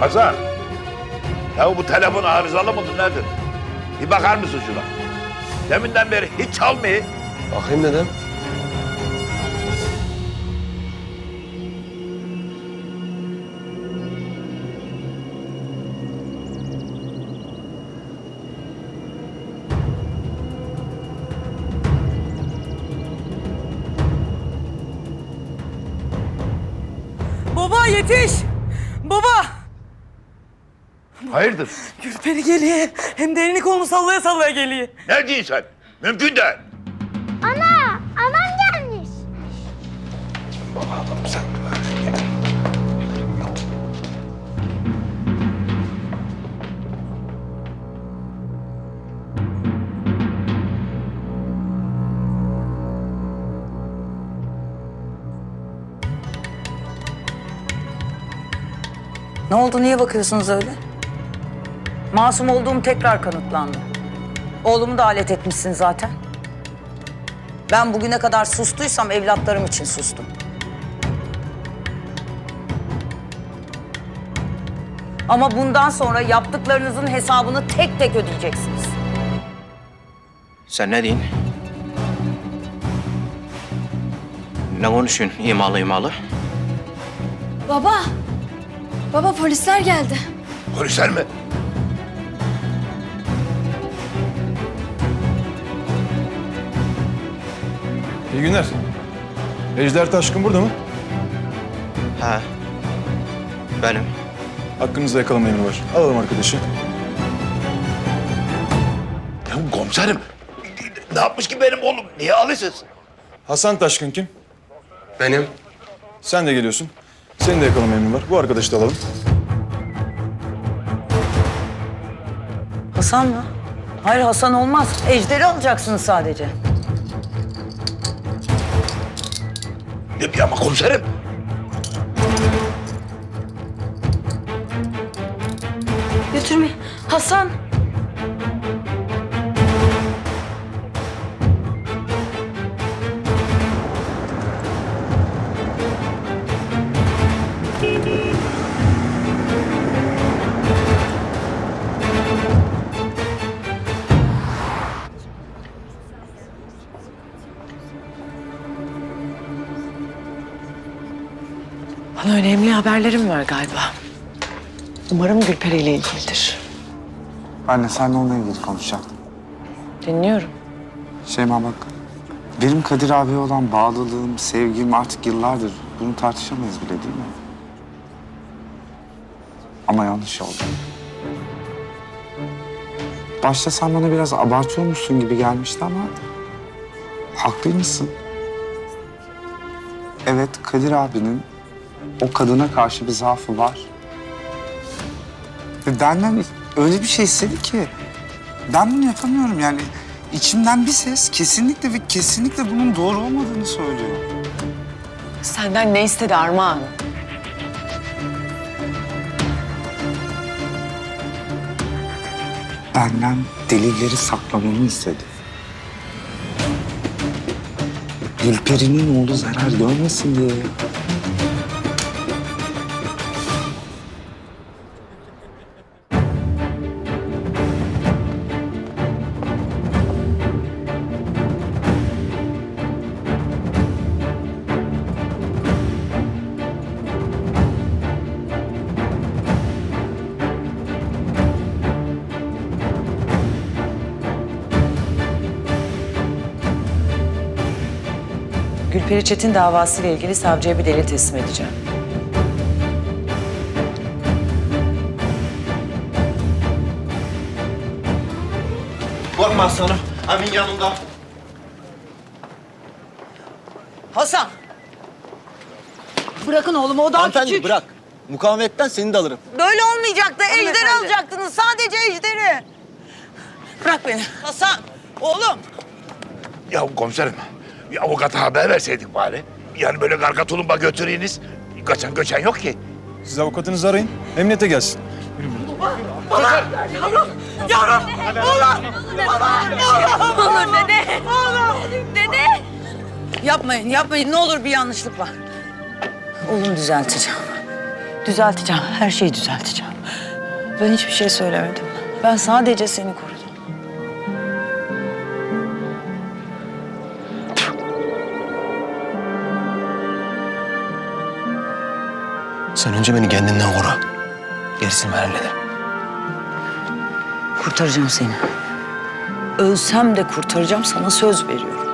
Hasan. Ya bu telefon arızalı mıdır nedir? Bir bakar mısın şuna? Deminden beri hiç çalmıyor. Bakayım dedem. Baba yetiş! Baba! Hayırdır? Gülperi geliyor. Hem de elini kolunu sallaya sallaya geliyor. Ne diyorsun sen? Mümkün değil. Ana, anam gelmiş. Bakalım sen. Ne oldu? Niye bakıyorsunuz öyle? Masum olduğum tekrar kanıtlandı. Oğlumu da alet etmişsin zaten. Ben bugüne kadar sustuysam evlatlarım için sustum. Ama bundan sonra yaptıklarınızın hesabını tek tek ödeyeceksiniz. Sen ne diyorsun? Ne konuşuyorsun imalı imalı? Baba, baba polisler geldi. Polisler mi? İyi günler. Ejder Taşkın burada mı? Ha. Benim. Hakkınızda yakalama emri var. Alalım arkadaşı. Ya komiserim. Ne yapmış ki benim oğlum? Niye alıyorsunuz? Hasan Taşkın kim? Benim. Sen de geliyorsun. Senin de yakalama emrin var. Bu arkadaşı da alalım. Hasan mı? Hayır Hasan olmaz. Ejder'i alacaksınız sadece. Ya ama komiserim. Götürme. Hasan. Önemli haberlerim var galiba. Umarım Gülperi ile ilgilidir. Anne sen onunla ilgili konuşacaktın. Dinliyorum. Şeyma bak. Benim Kadir abiye olan bağlılığım, sevgim artık yıllardır. Bunu tartışamayız bile değil mi? Ama yanlış oldu. Başta sen bana biraz abartıyormuşsun gibi gelmişti ama... Haklıymışsın. Evet Kadir abinin o kadına karşı bir zaafı var. Ve benden öyle bir şey istedi ki ben bunu yapamıyorum yani. içimden bir ses kesinlikle ve kesinlikle bunun doğru olmadığını söylüyor. Senden ne istedi Armağan? Benden delilleri saklamamı istedi. Gülperi'nin oğlu zarar görmesin diye. Gülperi Çetin davası ile ilgili savcıya bir delil teslim edeceğim. Korkma aslanım. Amin yanında. Hasan! Bırakın oğlumu o daha Hanımefendi küçük. bırak. Mukavemetten seni de alırım. Böyle olmayacaktı. Ejderi alacaktınız. Sadece ejderi. Bırak beni. Hasan! Oğlum! Ya komiserim. Bir avukata haber verseydik bari. Yani böyle karga tulumba götüreyiniz. Kaçan göçen yok ki. Siz avukatınızı arayın. Emniyete gelsin. Olur dede. Oğlum. Dede. Yapmayın, yapmayın. Ne olur bir yanlışlık var. Oğlum düzelteceğim. Düzelteceğim, her şeyi düzelteceğim. Ben hiçbir şey söylemedim. Ben sadece seni korudum. Sen önce beni kendinden koru. Gerisini ben hallederim. Kurtaracağım seni. Ölsem de kurtaracağım, sana söz veriyorum.